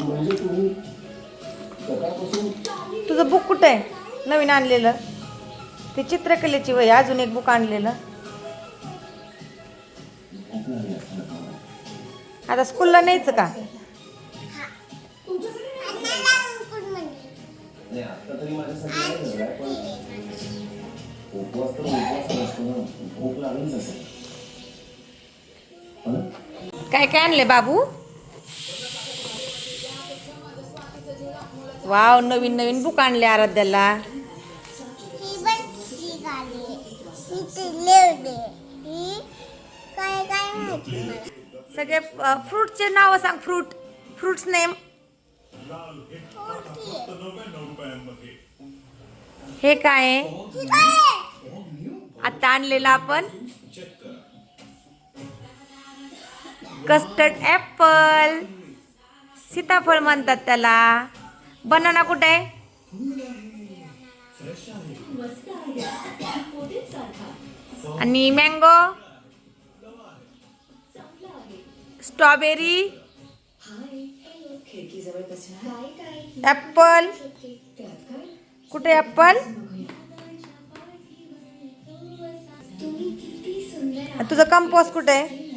म्हणजे तुम्ही सकाळपासून तुझं बुक कुठं आहे नवीन आणलेलं ते चित्रकलेची वय अजून एक बुक आणलेलं. आता स्कूलला न्यायचं का नाही आता तरी माझ्यासाठी नाही झालं पण उपवास तर उपवास नसतो ना भूक लागलीच असेल ना? काय काय आणले बाबू वाव नवीन नवीन बुक आणले आराध्याला. सगळे फ्रूटचे नावं सांग फ्रूट फ्रुट्स नेम? हे काय? आता आणलेलं आपण. कस्टर्ड ॲपल सीताफळ म्हणतात त्याला. बनाना कुठे आहे? आणि मँगो स्ट्रॉबेरी ॲपल कुठे ॲपल तुझं कंपोस्ट कुठे आहे?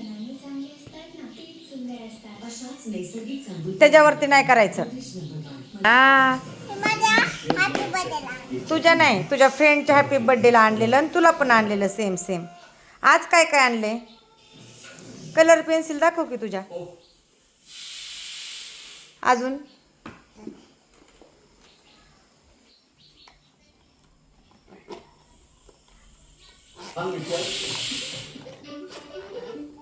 त्याच्यावरती नाही करायचं. हा. तुझ्या नाही तुझ्या फ्रेंडच्या हॅपी बर्थडेला आणलेलं आणि तुला पण आणलेलं सेम सेम आज काय काय आणले? कलर पेन्सिल दाखव की तुझ्या. अजून?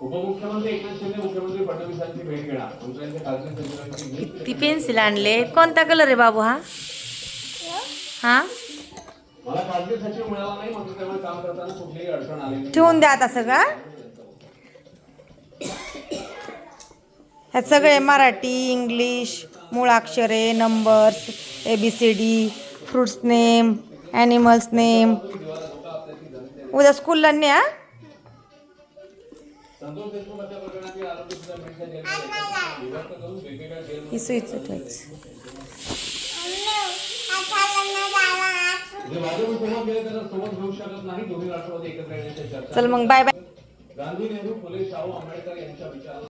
उपमुख्यमंत्री एकनाथ शिंदे मुख्यमंत्री फडणवीसांची भेट घेणार. मंत्र्यांच्या खासगी सचिवांची भेट किती पेन्सिल आणले? कोणता कलर आहे बाबू हा? हा? मला खासगी सचिव मिळाला नाही मात्र त्यामुळे काम करताना कुठलीही अडचण आली नाही. ठेवून द्या आता सगळं. ह्यात सगळे Marathi English मुळाक्षरे numbers A B C D fruits name animals name उद्या स्कूलला न्या संतोष देशमुख हत्या प्रकरणातील आरोपी सुद्धा बीडच्या जेलमध्ये विभक्त करून वेगवेगळ्या जेल सुईचं ठेवायचं. जे भाजप सोबत गेले त्यांना सोबत घेऊ शकत नाही. दोन्ही राष्ट्रवादी एकत्र येण्याच्या चर्चा चल मग बाय बाय गांधी नेहरू फुले शाहू आंबेडकर यांच्या विचाराला